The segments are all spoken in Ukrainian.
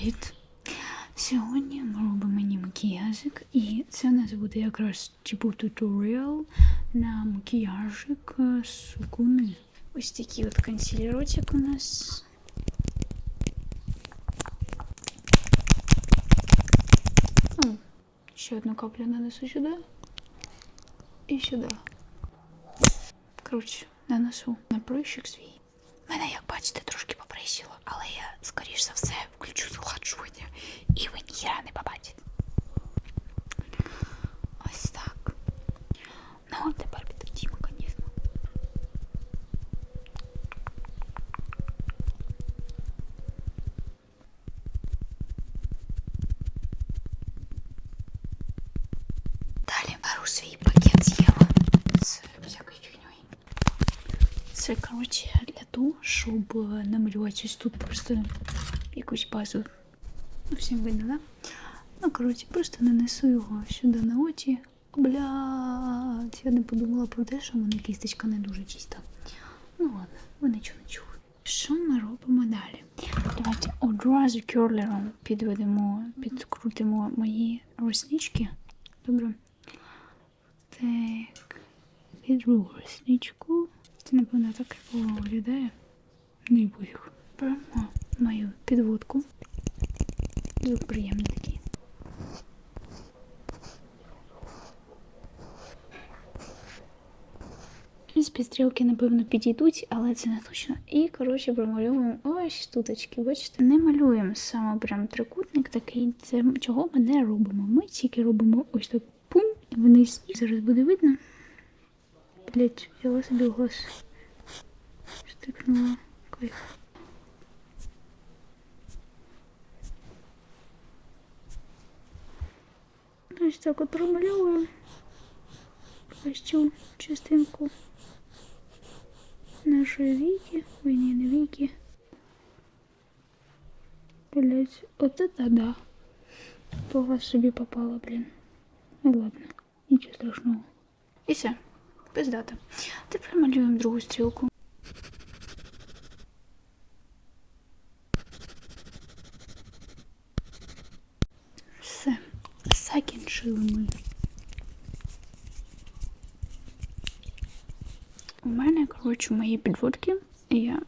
Привіт! Сьогодні ми робимо мені макіяжик, і це у нас буде якраз типу туторіал на макіяжик е, сукуни. Ось такий от консилерочок у нас. О, ще одну каплю нанесу сюди. І сюди. Коротше, нанесу на прищик свій. Мене, як бачите, трошки поприщило, але я, скоріш за все, включу згладжування, і ви ніхіра не побачите. Ось так. Ну, а тепер підійдімо, звісно. Далі беру свій пакет з Єва з всякою фігньою. Це, коротше, для того, щоб е, намалювати ось тут просто якусь базу. Ну, всім видно, да? Ну, коротше, просто нанесу його сюди на очі. Блядь, я не подумала про те, що в мене кісточка не дуже чиста. Ну ладно, ви нічого не чули. Що ми робимо далі? Давайте одразу керлером підведемо, підкрутимо мої реснички. Добре. Так. Підру ресничку. Це, напевно, так крипово виглядає. Не пофіг. Беремо мою підводку. Звук приємний такий. З стрілки, напевно, підійдуть, але це не точно. І, коротше, промалюємо ось туточки. Бачите, не малюємо саме прям трикутник такий. Це чого ми не робимо. Ми тільки робимо ось так пум вниз. І зараз буде видно. Блять, взяла собі в глаз. Штикнула кайф. Ось так от промальовую ось цю частинку нашої віки. Ой, ні, не віки. Блять, от это да. По вас собі попало, блін. Ну ладно, нічого страшного. І все. Пиздата. Тепер малюємо другу стрілку. Мене, коротше, мої підводки є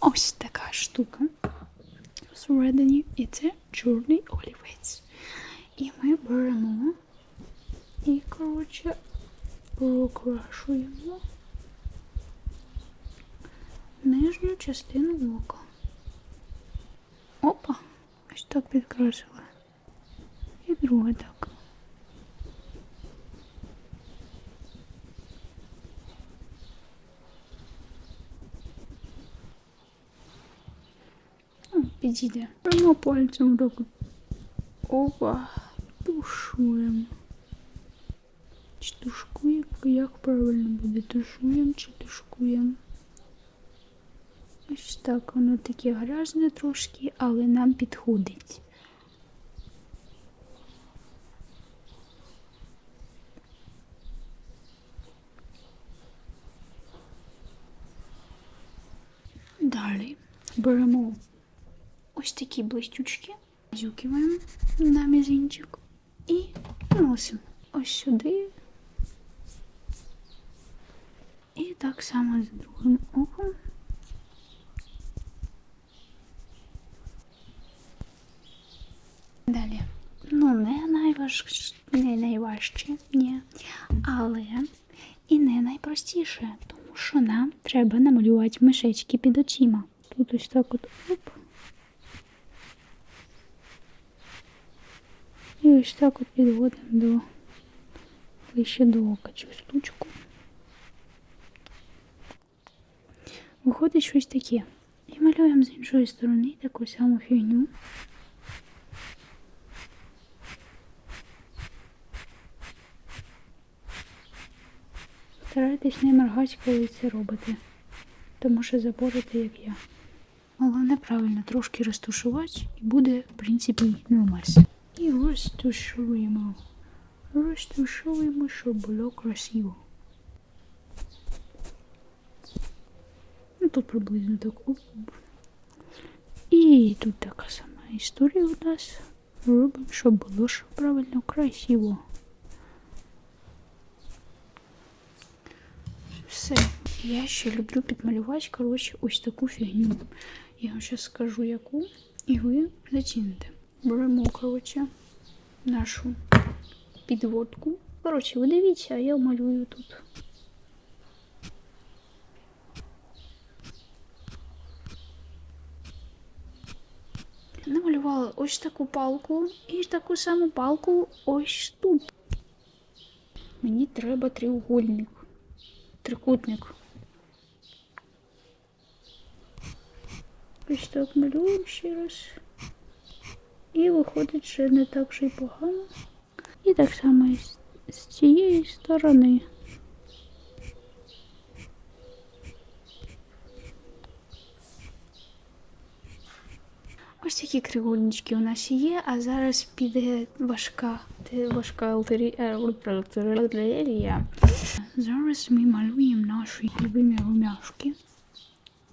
ось така штука всередині. І це чорний олівець. І ми беремо і, коротше, прокрашуємо нижню частину ока. Опа, ось так підкрасила. І друге так. О, Підійде. Прямо пальцем так. от. Опа, тушуємо. Чи тушкуємо? Як правильно буде? Тушуємо чи тушкуємо? Ось так, воно таке грязне трошки, але нам підходить. Далі беремо ось такі блистючки, зюкиваємо на мізинчик і носимо ось сюди. І так само з другим оком. Далі. Ну, не найваж... не найважче, ні. Але і не найпростіше, тому що нам треба намалювати мишечки під очима. Тут ось так от оп. І ось так от підводимо до ближче до ока цю штучку. Виходить щось таке. І малюємо з іншої сторони таку саму фігню. Старайтесь не моргати, коли це робите, тому що запорите, як я. Головне правильно трошки розтушувати і буде, в принципі, нормас. І розтушуємо. Розтушуємо, щоб було красиво. Ну, тут приблизно так. І тут така сама історію у нас. Робимо, щоб було що правильно, красиво. Все. Я ще люблю підмалювати, коротше, ось таку фігню. Я вам зараз скажу яку, і ви заціните. Беремо, коротше, нашу підводку. Коротше, ви дивіться, я малюю тут. Намалювала ось таку палку і таку саму палку ось тут. Мені треба треугольник, трикутник. Ось так малюємо ще раз. І виходить, що не так вже й погано. І так само і з, цієї сторони. Ось такі кривульнички у нас є, а зараз піде важка, важка артилерія. Зараз ми малюємо наші любимі румяшки.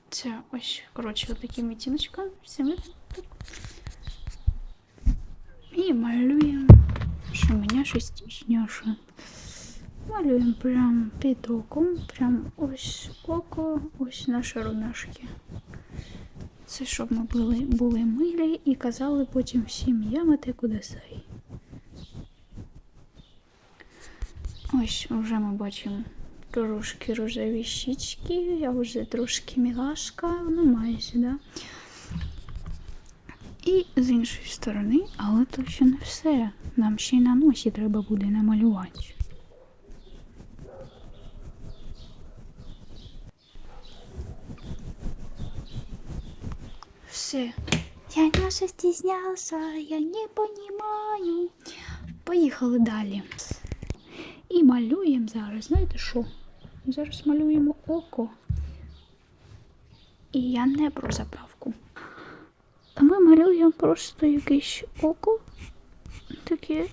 Це ось, коротше, таким відтіночком. Все ми тут. І малюємо, що мене шестичняше. Малюємо прям під оком, прям ось око, ось наші румяшки. Це щоб ми були, були милі і казали потім всім ямати куди сай. Ось вже ми бачимо трошки рожеві щічки, я вже трошки мілашка, ну майже, да. І з іншої сторони, але то ще не все. Нам ще й на носі треба буде намалювати. Все. Я не стіснявся, я не понімаю. Поїхали далі. І малюємо зараз. Знаєте що? Зараз малюємо око. І я не про заправку. А ми малюємо просто якесь око. Таке.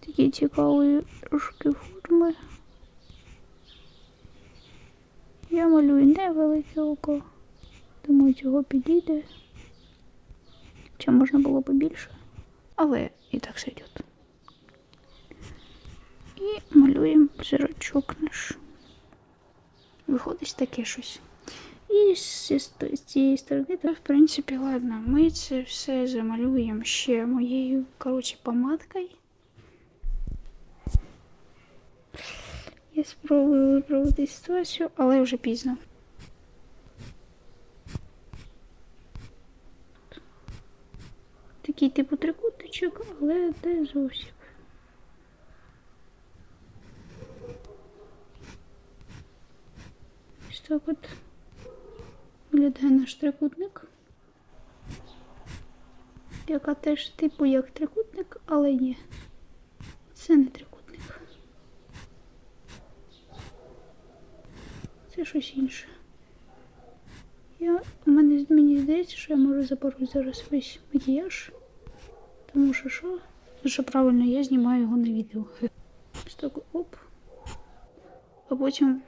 Такі цікаві трошки форми. Я малюю невелике око. Думаю, цього підійде. Чи можна було б більше? Але і так сойдет. І малюємо зірочок наш. Виходить таке щось. І з, цієї сторони, то, в принципі, ладно, ми це все замалюємо ще моєю, коротше, помадкою. Я спробую виправити ситуацію, але вже пізно. Такий типу трикутничок, але не зовсім. Ось виглядає наш трикутник. Яка теж типу як трикутник, але ні. Це не трикутник. Це щось інше. Я, у мене мені здається, що я можу запорути зараз весь макіяж. Тому що що? Що правильно, я знімаю його на відео. Так оп. А потім.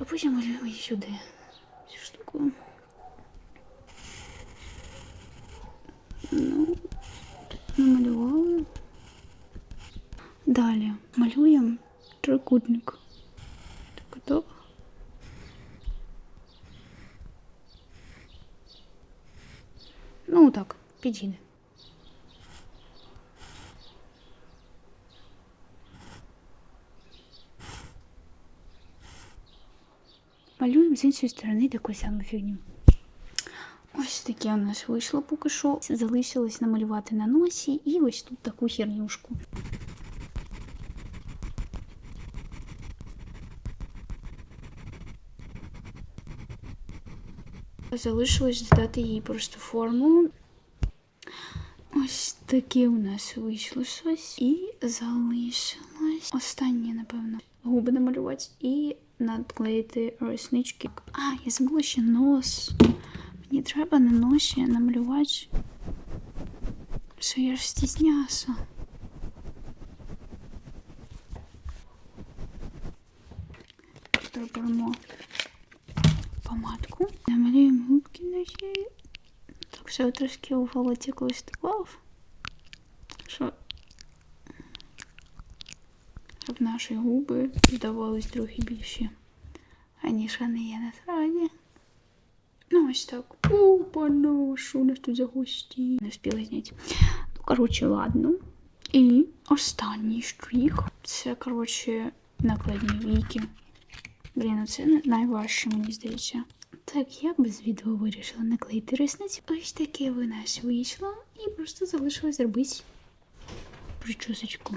А потім малюємо її сюди. Цю штуку. Ну, намалювали. Далі малюємо трикутник. Так готово. Ну так, підійде. Малюємо з іншої сторони таку саму фігню. Ось таке у нас вийшло поки що. Залишилось намалювати на носі і ось тут таку хернюшку. Залишилось додати їй просто форму. Ось таке у нас вийшло щось. І залишилось останнє, напевно, губи намалювати і надклеїти реснички. А, я забула ще нос. Мені треба на носі намалювати. Що я ж стіснявся. Беремо помадку. Намалюємо губки. Що трошки у волоті колись таков. Що щоб наші губи здавались трохи більші, аніж вони є насправді. Ну, ось так. Опа, ну, що у нас тут за гості? Не встигла зняти. Ну, коротше, ладно. І останній штрих. Це, коротше, накладні віки. Блін, ну це найважче, мені здається. Так, я без відео вирішила наклеїти ресниці. Ось таке в нас вийшло. І просто залишилось зробити причосочку.